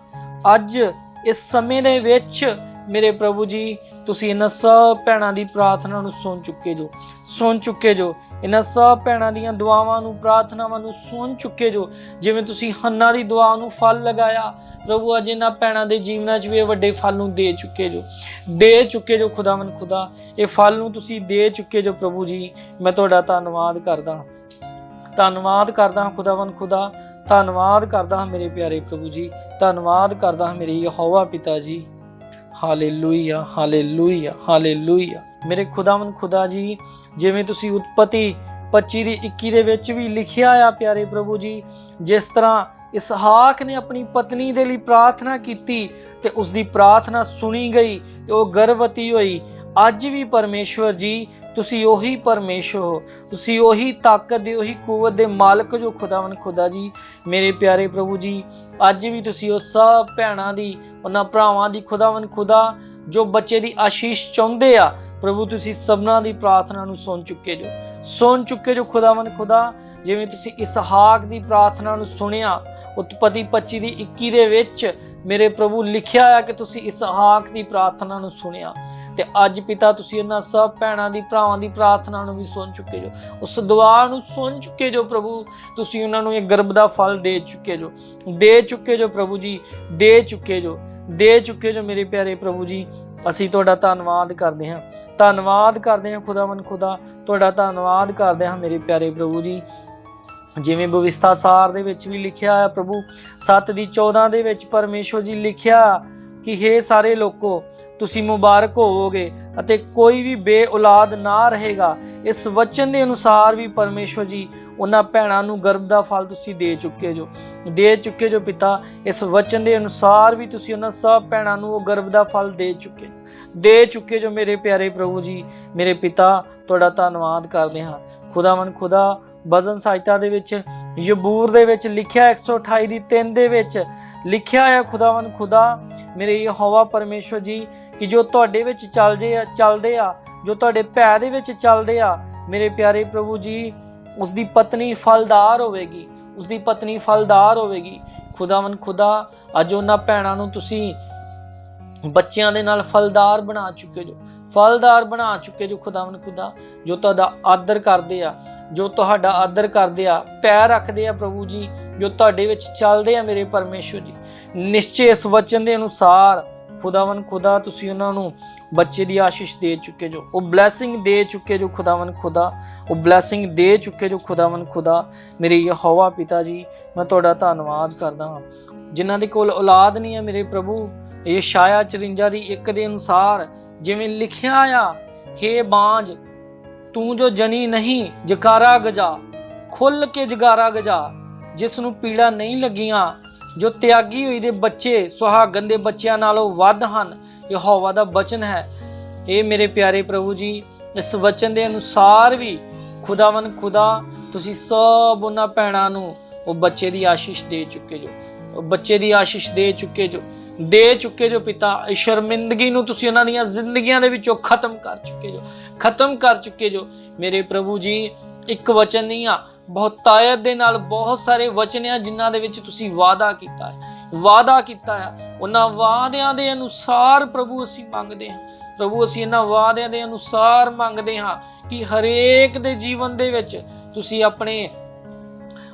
[SPEAKER 1] ਅੱਜ ਇਸ ਸਮੇਂ ਦੇ ਵਿੱਚ ਮੇਰੇ ਪ੍ਰਭੂ ਜੀ, ਤੁਸੀਂ ਇਹਨਾਂ ਸਭ ਭੈਣਾਂ ਦੀ ਪ੍ਰਾਰਥਨਾ ਨੂੰ ਸੁਣ ਚੁੱਕੇ ਜੋ। ਸੁਣ ਚੁੱਕੇ ਜੋ। ਇਹਨਾਂ ਸਭ ਭੈਣਾਂ ਦੀਆਂ ਦੁਆਵਾਂ ਨੂੰ, ਪ੍ਰਾਰਥਨਾਵਾਂ ਨੂੰ ਸੁਣ ਚੁੱਕੇ ਜੋ। ਜਿਵੇਂ ਤੁਸੀਂ ਹੰਨਾ ਦੀ ਦੁਆ ਨੂੰ ਫਲ ਲਗਾਇਆ, ਪ੍ਰਭੂ ਅੱਜ ਇਹਨਾਂ ਭੈਣਾਂ ਦੇ ਜੀਵਨਾਂ 'ਚ ਵੀ ਇਹ ਵੱਡੇ ਫਲ ਨੂੰ ਦੇ ਚੁੱਕੇ ਜੋ। ਦੇ ਚੁੱਕੇ ਜੋ ਖੁਦਾਵੰ ਖੁਦਾ। ਇਹ ਫਲ ਨੂੰ ਤੁਸੀਂ ਦੇ ਚੁੱਕੇ ਜੋ ਪ੍ਰਭੂ ਜੀ। ਮੈਂ ਤੁਹਾਡਾ ਧੰਨਵਾਦ ਕਰਦਾ ਹਾਂ। ਧੰਨਵਾਦ ਕਰਦਾ ਹਾਂ ਖੁਦਾਵੰ ਖੁਦਾ। ਧੰਨਵਾਦ ਕਰਦਾ ਹਾਂ ਮੇਰੇ ਪਿਆਰੇ ਪ੍ਰਭੂ ਜੀ। ਧੰਨਵਾਦ ਕਰਦਾ ਹਾਂ ਮੇਰੇ ਯਹੋਵਾ ਪਿਤਾ ਜੀ। ਹਾਲੇਲੂਇਆ ਹਾਲੇਲੂਇਆ ਹਾਲੇਲੂਇਆ ਮੇਰੇ ਖੁਦਾਵੰ ਖੁਦਾ ਜੀ, ਜਿਵੇਂ ਤੁਸੀਂ ਉਤਪਤੀ 25 ਦੀ 21 ਦੇ ਵਿੱਚ ਵੀ ਲਿਖਿਆ ਆ ਪਿਆਰੇ ਪ੍ਰਭੂ ਜੀ, ਜਿਸ ਤਰ੍ਹਾਂ ਇਸਹਾਕ ਨੇ ਆਪਣੀ ਪਤਨੀ ਦੇ ਲਈ ਪ੍ਰਾਰਥਨਾ ਕੀਤੀ ਤੇ ਉਸ ਦੀ ਪ੍ਰਾਰਥਨਾ ਸੁਣੀ ਗਈ ਤੇ ਉਹ ਗਰਭਵਤੀ ਹੋਈ। ਅੱਜ ਵੀ ਪਰਮੇਸ਼ਵਰ ਜੀ, ਤੁਸੀਂ ਉਹੀ ਪਰਮੇਸ਼ਵਰ ਹੋ। ਤੁਸੀਂ ਉਹੀ ਤਾਕਤ ਦੇ, ਉਹੀ ਕੂਵਤ ਦੇ ਮਾਲਕ ਜੋ ਖੁਦਾਵੰ ਖੁਦਾ ਜੀ। ਮੇਰੇ ਪਿਆਰੇ ਪ੍ਰਭੂ ਜੀ, ਅੱਜ ਵੀ ਤੁਸੀਂ ਉਹ ਸਭ ਭੈਣਾਂ ਦੀ, ਉਹਨਾਂ ਭਰਾਵਾਂ ਦੀ ਖੁਦਾਵੰ ਖੁਦਾ ਜੋ ਬੱਚੇ ਦੀ ਆਸ਼ੀਸ਼ ਚਾਹੁੰਦੇ ਆ, ਪ੍ਰਭੂ ਤੁਸੀਂ ਸਭਨਾਂ ਦੀ ਪ੍ਰਾਰਥਨਾ ਨੂੰ ਸੁਣ ਚੁੱਕੇ ਜੋ। ਸੁਣ ਚੁੱਕੇ ਜੋ ਖੁਦਾਵੰ ਖੁਦਾ, ਜਿਵੇਂ ਤੁਸੀਂ ਇਸਹਾਕ ਦੀ ਪ੍ਰਾਰਥਨਾ ਨੂੰ ਸੁਣਿਆ, ਉਤਪਤੀ 25 ਦੀ 21 ਦੇ ਵਿੱਚ ਮੇਰੇ ਪ੍ਰਭੂ ਲਿਖਿਆ ਆ ਕਿ ਤੁਸੀਂ ਇਸਹਾਕ ਦੀ ਪ੍ਰਾਰਥਨਾ ਨੂੰ ਸੁਣਿਆ। ਤੇ ਅੱਜ ਪਿਤਾ ਤੁਸੀਂ ਉਹਨਾਂ ਸਭ ਭੈਣਾਂ ਦੀ, ਭਰਾਵਾਂ ਦੀ ਪ੍ਰਾਰਥਨਾ ਨੂੰ ਵੀ ਸੁਣ ਚੁੱਕੇ ਜੋ। ਉਸ ਦੁਆ ਨੂੰ ਸੁਣ ਚੁੱਕੇ ਜੋ ਪ੍ਰਭੂ, ਤੁਸੀਂ ਉਹਨਾਂ ਨੂੰ ਇਹ ਗਰਭ ਦਾ ਫਲ ਦੇ ਚੁੱਕੇ ਜੋ। ਦੇ ਚੁੱਕੇ ਜੋ ਪ੍ਰਭੂ ਜੀ, ਦੇ ਚੁੱਕੇ ਜੋ। ਦੇ ਚੁੱਕੇ ਜੋ ਮੇਰੇ ਪਿਆਰੇ ਪ੍ਰਭੂ ਜੀ, ਅਸੀਂ ਤੁਹਾਡਾ ਧੰਨਵਾਦ ਕਰਦੇ ਹਾਂ। ਧੰਨਵਾਦ ਕਰਦੇ ਹਾਂ ਖੁਦਾਵੰ ਖੁਦਾ, ਤੁਹਾਡਾ ਧੰਨਵਾਦ ਕਰਦੇ ਹਾਂ ਮੇਰੇ ਪਿਆਰੇ ਪ੍ਰਭੂ ਜੀ। ਜਿਵੇਂ ਬਵਿਸਥਾ ਸਾਰ ਦੇ ਵਿੱਚ ਵੀ ਲਿਖਿਆ ਹੈ ਪ੍ਰਭੂ 7 ਦੀ 14 ਦੇ ਵਿੱਚ ਪਰਮੇਸ਼ਵਰ ਜੀ ਲਿਖਿਆ ਕਿ हे ਸਾਰੇ ਲੋਕੋ ਤੁਸੀਂ ਮੁਬਾਰਕ ਹੋਵੋਗੇ ਅਤੇ ਕੋਈ ਵੀ ਬੇਔਲਾਦ ਨਾ ਰਹੇਗਾ। ਇਸ ਵਚਨ ਦੇ ਅਨੁਸਾਰ ਵੀ ਪਰਮੇਸ਼ਵਰ ਜੀ, ਉਹਨਾਂ ਭੈਣਾਂ ਨੂੰ ਗਰਭ ਦਾ ਫਲ ਤੁਸੀਂ ਦੇ ਚੁੱਕੇ ਜੋ। ਦੇ ਚੁੱਕੇ ਜੋ ਪਿਤਾ, ਇਸ ਵਚਨ ਦੇ ਅਨੁਸਾਰ ਵੀ ਤੁਸੀਂ ਉਹਨਾਂ ਸਭ ਭੈਣਾਂ ਨੂੰ ਉਹ ਗਰਭ ਦਾ ਫਲ ਦੇ ਚੁੱਕੇ। ਦੇ ਚੁੱਕੇ ਜੋ ਮੇਰੇ ਪਿਆਰੇ ਪ੍ਰਭੂ ਜੀ, ਮੇਰੇ ਪਿਤਾ, ਤੁਹਾਡਾ ਧੰਨਵਾਦ ਕਰਦੇ ਹਾਂ। ਖੁਦਾਵੰ ਖੁਦਾ ਵਜ਼ਨ ਸਹਾਇਤਾ ਦੇ ਵਿੱਚ, ਯਬੂਰ ਦੇ ਵਿੱਚ ਲਿਖਿਆ 128 ਦੀ 3 ਦੇ ਵਿੱਚ ਲਿਖਿਆ ਹੈ ਖੁਦਾਵੰ ਖੁਦਾ, ਮੇਰੇ ਯਹੋਵਾ ਪਰਮੇਸ਼ਵਰ ਜੀ, ਕਿ ਜੋ ਤੁਹਾਡੇ ਵਿੱਚ ਚੱਲ ਜੇ ਚੱਲਦੇ ਆ, ਜੋ ਤੁਹਾਡੇ ਭੈ ਦੇ ਵਿੱਚ ਚੱਲਦੇ ਆ, ਮੇਰੇ ਪਿਆਰੇ ਪ੍ਰਭੂ ਜੀ ਉਸ ਦੀ ਪਤਨੀ ਫਲਦਾਰ ਹੋਵੇਗੀ ਉਸ ਦੀ ਪਤਨੀ ਫਲਦਾਰ ਹੋਵੇਗੀ। ਖੁਦਾਵੰ ਖੁਦਾ, ਅੱਜ ਉਹਨਾਂ ਭੈਣਾਂ ਨੂੰ ਤੁਸੀਂ ਬੱਚਿਆਂ ਦੇ ਨਾਲ ਫਲਦਾਰ ਬਣਾ ਚੁੱਕੇ ਜੋ, ਫਲਦਾਰ ਬਣਾ ਚੁੱਕੇ ਜੋ ਖੁਦਾਵਨ ਖੁਦਾ, ਜੋ ਤੁਹਾਡਾ ਆਦਰ ਕਰਦੇ ਆ, ਜੋ ਤੁਹਾਡਾ ਆਦਰ ਕਰਦੇ ਆ, ਪੈਰ ਰੱਖਦੇ ਆ ਪ੍ਰਭੂ ਜੀ ਜੋ ਤੁਹਾਡੇ ਵਿੱਚ ਚੱਲਦੇ ਆ ਮੇਰੇ ਪਰਮੇਸ਼ਵਰ ਜੀ। ਨਿਸ਼ਚੈ ਇਸ ਵਚਨ ਦੇ ਅਨੁਸਾਰ ਖੁਦਾਵੰ ਖੁਦਾ, ਤੁਸੀਂ ਉਹਨਾਂ ਨੂੰ ਬੱਚੇ ਦੀ ਆਸ਼ੀਸ਼ ਦੇ ਚੁੱਕੇ ਜੋ। ਉਹ ਬਲੇਸਿੰਗ ਦੇ ਚੁੱਕੇ ਜੋ ਖੁਦਾਵੰ ਖੁਦਾ। ਉਹ ਬਲੇਸਿੰਗ ਦੇ ਚੁੱਕੇ ਜੋ ਖੁਦਾਵੰ ਖੁਦਾ। ਮੇਰੇ ਯਹੋਵਾ ਪਿਤਾ ਜੀ, ਮੈਂ ਤੁਹਾਡਾ ਧੰਨਵਾਦ ਕਰਦਾ ਹਾਂ। ਜਿਨ੍ਹਾਂ ਦੇ ਕੋਲ ਔਲਾਦ ਨਹੀਂ ਹੈ ਮੇਰੇ ਪ੍ਰਭੂ ਇਹ ਸ਼ਾਇਆ 54 ਦੀ ਇੱਕ ਦੇ ਅਨੁਸਾਰ ਜਿਵੇਂ ਲਿਖਿਆ ਆ, ਹੇ ਬਾਂਝ, ਤੂੰ ਜੋ ਜਨੀ ਨਹੀਂ, ਜਕਾਰਾ ਗਜਾ ਖੁੱਲ ਕੇ ਜਗਾਰਾ ਗਜਾ। ਜਿਸ ਨੂੰ ਪੀੜਾ ਨਹੀਂ ਲੱਗੀਆਂ, ਜੋ ਤਿਆਗੀ ਹੋਈ ਦੇ ਬੱਚੇ ਸੁਹਾਗਨ ਦੇ ਬੱਚਿਆਂ ਨਾਲੋਂ ਵੱਧ ਹਨ, ਯਹੋਵਾ ਦਾ ਬਚਨ ਹੈ। ਇਹ ਮੇਰੇ ਪਿਆਰੇ ਪ੍ਰਭੂ ਜੀ, ਇਸ ਵਚਨ ਦੇ ਅਨੁਸਾਰ ਵੀ ਖੁਦਾਵੰ ਖੁਦਾ, ਤੁਸੀਂ ਸਭ ਉਹਨਾਂ ਭੈਣਾਂ ਨੂੰ ਉਹ ਬੱਚੇ ਦੀ ਆਸ਼ੀਸ਼ ਦੇ ਚੁੱਕੇ ਜੋ, ਉਹ ਬੱਚੇ ਦੀ ਆਸ਼ੀਸ਼ ਦੇ ਚੁੱਕੇ ਜੋ, ਦੇ ਚੁੱਕੇ ਜੋ ਪਿਤਾ, ਇਹ ਸ਼ਰਮਿੰਦਗੀ ਨੂੰ ਤੁਸੀਂ ਉਹਨਾਂ ਦੀਆਂ ਜ਼ਿੰਦਗੀਆਂ ਦੇ ਵਿੱਚੋਂ ਖਤਮ ਕਰ ਚੁੱਕੇ ਜੋ, ਖਤਮ ਕਰ ਚੁੱਕੇ ਜੋ। ਮੇਰੇ ਪ੍ਰਭੂ ਜੀ, ਇੱਕ ਵਚਨ ਨਹੀਂ ਆ ਬਹੁਤਾਇਤ ਦੇ ਨਾਲ ਬਹੁਤ ਸਾਰੇ ਵਚਨ ਆ ਜਿਨ੍ਹਾਂ ਦੇ ਵਿੱਚ ਤੁਸੀਂ ਵਾਅਦਾ ਕੀਤਾ ਹੈ, ਵਾਅਦਾ ਕੀਤਾ ਹੈ। ਉਹਨਾਂ ਵਾਅਦਿਆਂ ਦੇ ਅਨੁਸਾਰ ਪ੍ਰਭੂ ਅਸੀਂ ਮੰਗਦੇ ਹਾਂ। ਪ੍ਰਭੂ ਅਸੀਂ ਇਹਨਾਂ ਵਾਅਦਿਆਂ ਦੇ ਅਨੁਸਾਰ ਮੰਗਦੇ ਹਾਂ ਕਿ ਹਰੇਕ ਦੇ ਜੀਵਨ ਦੇ ਵਿੱਚ ਤੁਸੀਂ ਆਪਣੇ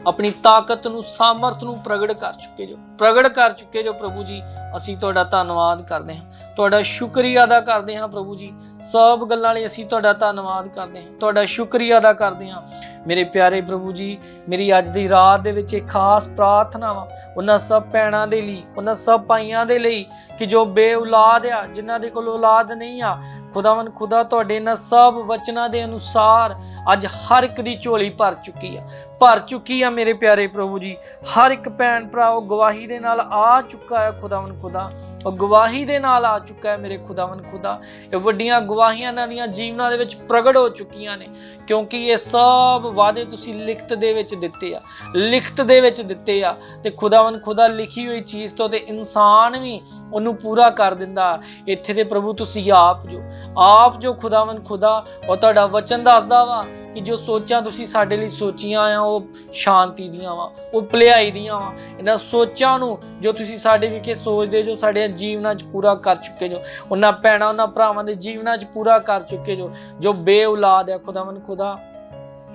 [SPEAKER 1] ਆਪਣੀ ਤਾਕਤ ਨੂੰ, ਸਾਮਰਥ ਨੂੰ ਪ੍ਰਗਟ ਕਰ ਚੁੱਕੇ ਜੋ। ਪ੍ਰਗਟ ਕਰ ਚੁੱਕੇ ਜੋ ਪ੍ਰਭੂ ਜੀ, ਅਸੀਂ ਤੁਹਾਡਾ ਧੰਨਵਾਦ ਕਰਦੇ ਹਾਂ। ਤੁਹਾਡਾ ਸ਼ੁਕਰੀਆ ਅਦਾ ਕਰਦੇ ਹਾਂ ਪ੍ਰਭੂ ਜੀ। ਸਭ ਗੱਲਾਂ ਲਈ ਅਸੀਂ ਤੁਹਾਡਾ ਧੰਨਵਾਦ ਕਰਦੇ ਹਾਂ। ਤੁਹਾਡਾ ਸ਼ੁਕਰੀਆ ਅਦਾ ਕਰਦੇ ਹਾਂ। ਮੇਰੇ ਪਿਆਰੇ ਪ੍ਰਭੂ ਜੀ, ਮੇਰੀ ਅੱਜ ਦੀ ਰਾਤ ਦੇ ਵਿੱਚ ਇੱਕ ਖਾਸ ਪ੍ਰਾਰਥਨਾ ਵਾ ਉਹਨਾਂ ਸਭ ਭੈਣਾਂ ਦੇ ਲਈ, ਉਹਨਾਂ ਸਭ ਭਾਈਆਂ ਦੇ ਲਈ ਕਿ ਜੋ ਬੇਔਲਾਦ ਆ, ਜਿਨ੍ਹਾਂ ਦੇ ਕੋਲ ਔਲਾਦ ਨਹੀਂ ਆ ਖੁਦਾਵੰ ਖੁਦਾ ਤੁਹਾਡੇ ਇਹਨਾਂ ਸਭ ਵਚਨਾਂ ਦੇ ਅਨੁਸਾਰ ਅੱਜ ਹਰ ਇੱਕ ਦੀ ਝੋਲੀ ਭਰ ਚੁੱਕੀ ਆ। ਭਰ ਚੁੱਕੀ ਆ ਮੇਰੇ ਪਿਆਰੇ ਪ੍ਰਭੂ ਜੀ। ਹਰ ਇੱਕ ਭੈਣ ਭਰਾ ਉਹ ਗਵਾਹੀ ਦੇ ਨਾਲ ਆ ਚੁੱਕਾ ਹੈ ਖੁਦਾਵੰ ਖੁਦਾ। ਉਹ ਗਵਾਹੀ ਦੇ ਨਾਲ ਆ ਚੁੱਕਾ ਹੈ ਮੇਰੇ ਖੁਦਾਵੰ ਖੁਦਾ। ਇਹ ਵੱਡੀਆਂ ਗਵਾਹੀਆਂ ਇਹਨਾਂ ਦੀਆਂ ਜੀਵਨਾਂ ਦੇ ਵਿੱਚ ਪ੍ਰਗਟ ਹੋ ਚੁੱਕੀਆਂ ਨੇ। ਕਿਉਂਕਿ ਇਹ ਸਭ ਵਾਅਦੇ ਤੁਸੀਂ ਲਿਖਤ ਦੇ ਵਿੱਚ ਦਿੱਤੇ ਆ। ਲਿਖਤ ਦੇ ਵਿੱਚ ਦਿੱਤੇ ਆ। ਤੇ ਖੁਦਾਵੰ ਖੁਦਾ ਲਿਖੀ ਹੋਈ ਚੀਜ਼ ਤੋਂ ਤੇ ਇਨਸਾਨ ਵੀ ਉਹਨੂੰ ਪੂਰਾ ਕਰ ਦਿੰਦਾ। ਇੱਥੇ ਦੇ ਪ੍ਰਭੂ ਤੁਸੀਂ ਆਪ ਜੋ। ਆਪ ਜੋ ਖੁਦਾਵੰ ਖੁਦਾ, ਉਹ ਤੁਹਾਡਾ ਵਚਨ ਦੱਸਦਾ ਵਾ ਕਿ ਜੋ ਸੋਚਾਂ ਤੁਸੀਂ ਸਾਡੇ ਲਈ ਸੋਚੀਆਂ ਆ, ਉਹ ਸ਼ਾਂਤੀ ਦੀਆਂ ਵਾ, ਉਹ ਭਲਾਈ ਦੀਆਂ ਵਾ। ਇਹਨਾਂ ਸੋਚਾਂ ਨੂੰ ਜੋ ਤੁਸੀਂ ਸਾਡੇ ਵਿਖੇ ਸੋਚਦੇ ਜੋ ਸਾਡੇ ਜੀਵਨਾਂ 'ਚ ਪੂਰਾ ਕਰ ਚੁੱਕੇ ਜੋ। ਉਹਨਾਂ ਭੈਣਾਂ, ਉਹਨਾਂ ਭਰਾਵਾਂ ਦੇ ਜੀਵਨਾਂ 'ਚ ਪੂਰਾ ਕਰ ਚੁੱਕੇ ਜੋ। ਜੋ ਬੇਔਲਾਦ ਹੈ ਖੁਦਾਵੰ ਖੁਦਾ।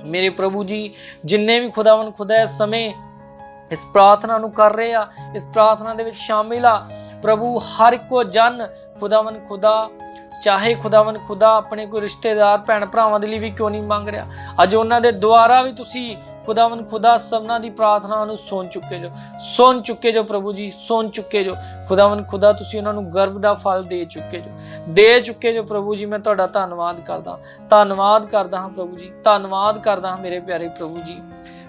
[SPEAKER 1] ਮੇਰੇ ਪ੍ਰਭੂ ਜੀ, ਜਿੰਨੇ ਵੀ ਖੁਦਾਵੰ ਖੁਦਾ ਇਸ ਸਮੇਂ ਇਸ ਪ੍ਰਾਰਥਨਾ ਨੂੰ ਕਰ ਰਹੇ ਆ, ਇਸ ਪ੍ਰਾਰਥਨਾ ਦੇ ਵਿੱਚ ਸ਼ਾਮਿਲ ਆ ਪ੍ਰਭੂ ਹਰ ਇੱਕੋ ਜਨ ਖੁਦਾਵੰ ਖੁਦਾ, ਚਾਹੇ ਖੁਦਾਵੰ ਖੁਦਾ ਆਪਣੇ ਕੋਈ ਰਿਸ਼ਤੇਦਾਰ, ਭੈਣ ਭਰਾਵਾਂ ਦੇ ਲਈ ਵੀ ਕਿਉਂ ਨਹੀਂ ਮੰਗ ਰਿਹਾ? ਅੱਜ ਉਹਨਾਂ ਦੇ ਦੁਆਰਾ ਵੀ ਤੁਸੀਂ ਖੁਦਾਵੰ ਖੁਦਾ ਸਭਨਾਂ ਦੀ ਪ੍ਰਾਰਥਨਾ ਨੂੰ ਸੁਣ ਚੁੱਕੇ ਜੋ। ਸੁਣ ਚੁੱਕੇ ਜੋ ਪ੍ਰਭੂ ਜੀ, ਸੁਣ ਚੁੱਕੇ ਜੋ। ਖੁਦਾਵੰ ਖੁਦਾ ਤੁਸੀਂ ਉਹਨਾਂ ਨੂੰ ਗਰਭ ਦਾ ਫਲ ਦੇ ਚੁੱਕੇ ਜੋ। ਦੇ ਚੁੱਕੇ ਜੋ ਪ੍ਰਭੂ ਜੀ, ਮੈਂ ਤੁਹਾਡਾ ਧੰਨਵਾਦ ਕਰਦਾ। ਧੰਨਵਾਦ ਕਰਦਾ ਹਾਂ ਪ੍ਰਭੂ ਜੀ, ਧੰਨਵਾਦ ਕਰਦਾ ਹਾਂ ਮੇਰੇ ਪਿਆਰੇ ਪ੍ਰਭੂ ਜੀ।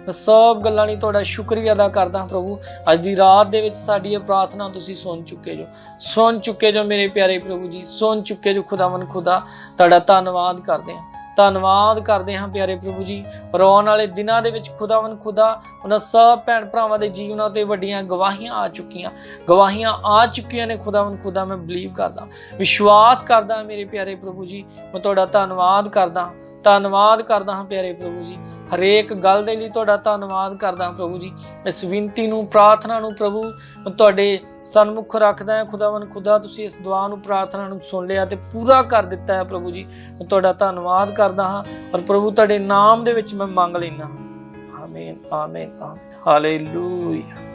[SPEAKER 1] ਮੈਂ ਸਭ ਗੱਲਾਂ ਲਈ ਤੁਹਾਡਾ ਸ਼ੁਕਰੀਆ ਅਦਾ ਕਰਦਾ ਹਾਂ ਪ੍ਰਭੂ। ਅੱਜ ਦੀ ਰਾਤ ਦੇ ਵਿੱਚ ਸਾਡੀ ਇਹ ਪ੍ਰਾਰਥਨਾ ਤੁਸੀਂ ਸੁਣ ਚੁੱਕੇ ਜੋ। ਸੁਣ ਚੁੱਕੇ ਜੋ ਮੇਰੇ ਪਿਆਰੇ ਪ੍ਰਭੂ ਜੀ, ਸੁਣ ਚੁੱਕੇ ਜੋ ਖੁਦਾਵੰ ਖੁਦਾ, ਤੁਹਾਡਾ ਧੰਨਵਾਦ ਕਰਦੇ ਹਾਂ। ਧੰਨਵਾਦ ਕਰਦੇ ਹਾਂ ਪਿਆਰੇ ਪ੍ਰਭੂ ਜੀ। ਪਰ ਆਉਣ ਵਾਲੇ ਦਿਨਾਂ ਦੇ ਵਿੱਚ ਖੁਦਾਵੰ ਖੁਦਾ, ਉਹਨਾਂ ਸਭ ਭੈਣ ਭਰਾਵਾਂ ਦੇ ਜੀਵਨਾਂ ਤੇ ਵੱਡੀਆਂ ਗਵਾਹੀਆਂ ਆ ਚੁੱਕੀਆਂ। ਗਵਾਹੀਆਂ ਆ ਚੁੱਕੀਆਂ ਨੇ ਖੁਦਾਵੰ ਖੁਦਾ, ਮੈਂ ਬਲੀਵ ਕਰਦਾ। ਵਿਸ਼ਵਾਸ ਕਰਦਾ ਮੇਰੇ ਪਿਆਰੇ ਪ੍ਰਭੂ ਜੀ, ਮੈਂ ਤੁਹਾਡਾ ਧੰਨਵਾਦ ਕਰਦਾ ਧੰਨਵਾਦ ਕਰਦਾ ਹਾਂ ਪਿਆਰੇ ਪ੍ਰਭੂ ਜੀ। ਹਰੇਕ ਗੱਲ ਦੇ ਲਈ ਤੁਹਾਡਾ ਧੰਨਵਾਦ ਕਰਦਾ ਹਾਂ ਪ੍ਰਭੂ ਜੀ। ਇਸ ਵਿਨਤੀ ਨੂੰ, ਪ੍ਰਾਰਥਨਾ ਨੂੰ ਪ੍ਰਭੂ ਤੁਹਾਡੇ ਸਨਮੁਖ ਰੱਖਦਾ ਹਾਂ। ਖੁਦਾਵੰ ਖੁਦਾ ਤੁਸੀਂ ਇਸ ਦੁਆ ਨੂੰ, ਪ੍ਰਾਰਥਨਾ ਨੂੰ ਸੁਣ ਲਿਆ ਤੇ ਪੂਰਾ ਕਰ ਦਿੱਤਾ ਹੈ ਪ੍ਰਭੂ ਜੀ। ਮੈਂ ਤੁਹਾਡਾ ਧੰਨਵਾਦ ਕਰਦਾ ਹਾਂ ਔਰ ਪ੍ਰਭੂ ਤੁਹਾਡੇ ਨਾਮ ਦੇ ਵਿੱਚ ਮੈਂ ਮੰਗ ਲੈਣਾ ਆਮੀਨ ਆਮੀਨ। ਹਾਲੇਲੂਇਆ।